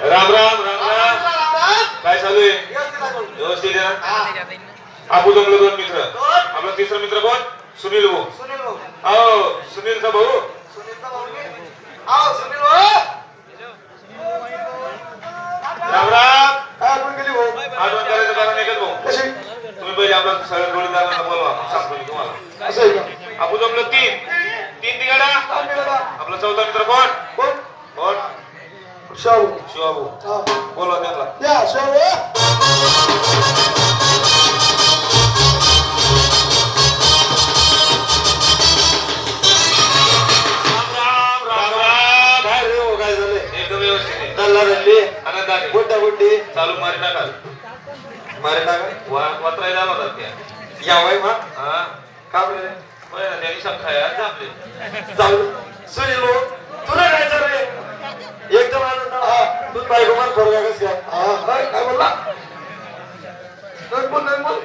राम राम राम राम. काय चालू आहे? व्यवस्थित आहे ना? आपू जमलो दोन मित्र. आपला तिसरा मित्र कोण? सुनील भाऊ. हो सुनीलचा भाऊ. राम राम. आठवण करायचं कारण एकच भाऊ. तुम्ही पहिले आपला सगळ्या जोडीदारांना बोलवा. सांगतो मी तुम्हाला. आपू जमलो तीन. तीन तिघाडा आपला चौथा मित्र कोण शिवा भाऊ बोलवा त्यांना राम राम राम राम काय रे हो काय झाले एकदम व्यवस्थित आहे. दल्ला दल्ली आनंदाने गुड्डा गुड्डी चालू मारी टाकाल मारी टाका वा- वात्रायला होता त्या या वाई मा हा का बरे होय त्यांनी शंका जाऊ सुनील तुला काय एकदम आनंद हा तू बायको मन फोरगा कस काय काय बोलला? नाही बोल नाही बोल.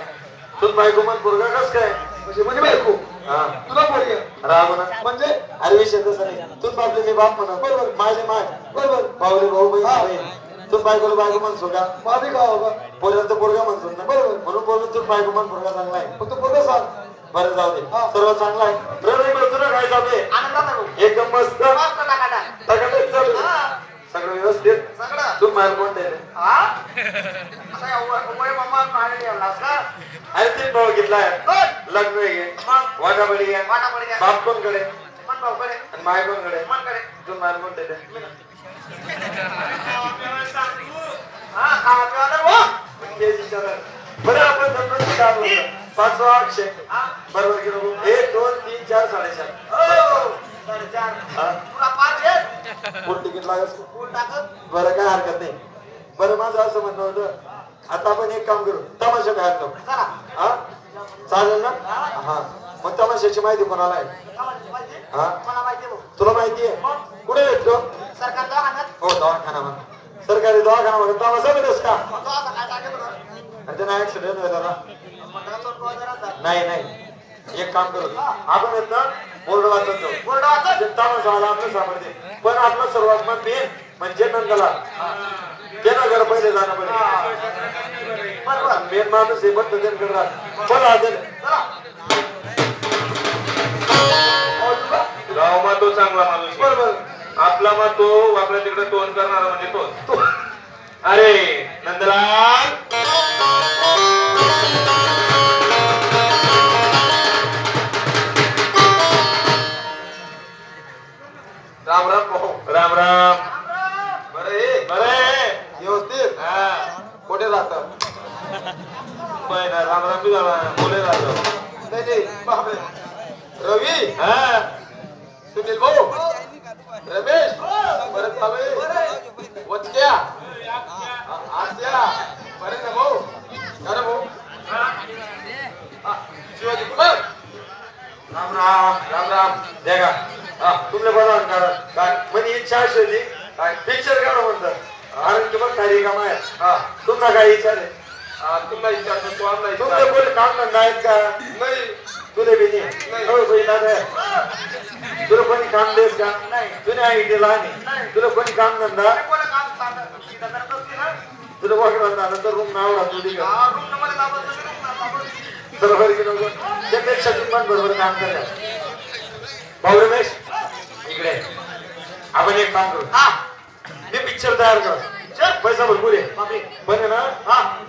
तू बायको मन फोरगा कस काय? म्हणजे म्हणजे बायको हा. तुला पोरगा राम ना. म्हणजे? अरे विषय तसा नाही तू बापले मी बाप म्हणा. बरोबर. माझे माय. बरोबर. भाऊले भाऊ बहीण बहीण. तू बायकोला बायको म्हणतो का? माझे का बाबा? पोऱ्याला तर पोरगा म्हणतो ना. बरोबर. म्हणून बोलतो तू बायको पोरगा चांगला आहे. फक्त पोरगा सांग. बरं जाऊ दे. सर्व चांगला आहे. बरं तुला काय चालू आहे एकदम मस्त. सगळं व्यवस्थित? तू मार कोण दिले अरे तीन भाऊ घेतलाय लग्न आहे. वाटाबडी आहे. बाप कोणकडे आणि माय कोणकडे तू मार कोण तेच विचारा. बरं आपण. पाचवा अक्षय बरोबर एक दोन तीन चार साडेचार. हा? फुल तिकीट लागत बरं काय हरकत नाही. बरं माझं असं म्हणणं होतं आता आपण एक काम करू तमाशा घालतो हा? चालेल ना? हा. मग तमाशाची माहिती कोणाला आहे? हा? तुला माहिती आहे कुठे भेटतो? हो दवाखाना म्हणा सरकारी दवाखाना म्हणा तमाशा भेटस का? त्यांना ऍक्सिडेंट झाला नाही नाही. एक काम करू. आपण येत ना बोर्ड वाचत जाऊ जे तमाशा आला आपलं सामर्थ्य पण आपलं सर्वात मेन म्हणजे नंदला. त्यानं घर पहिले जाणं पहिले. मेन माणूस हे पण राहत पण आजल गाव मा तो चांगला माणूस. बरोबर आपला मा तो वाकडा तिकडे तोंड करणारा म्हणजे तो. अरे नंदलाल! राम राम भाऊ राम राम. बरं अरे व्यवस्थित. हा. कुठे ना, राम राम बी झाला बोले राहतो. रवी. हा. सुनील भाऊ. रमेश. परत चालू वचक्या. आस्या. बरे ना भाऊ? अरे भाऊ? शिवाजी कुमार. राम राम राम राम. देखा हा तुमले बरं कारण काय म्हणजे इच्छा अशी होती काय पिक्चर काढा म्हणतात कारण की मग काही काम आहे. हा तुमचा काय इच्छा आहे? हा, तुला विचारतो तू आमला तुमचे विचार. कोणी काम धंदा आहेत का? नाही. तुले बी नाही. तुला कोणी काम देस का? नाही. तुने आई दिला नाही. तुला कोणी काम धंदा? तुला वगैरे नंतर रूम नाव राहतो बरोबर की? नको? त्यापेक्षा तुम्ही बरोबर काम करतात भाऊ रमेश? एक काम करू. हा. मी पिक्चर तयार कर पैसा भरपूर आहे. पण आहे ना? हा.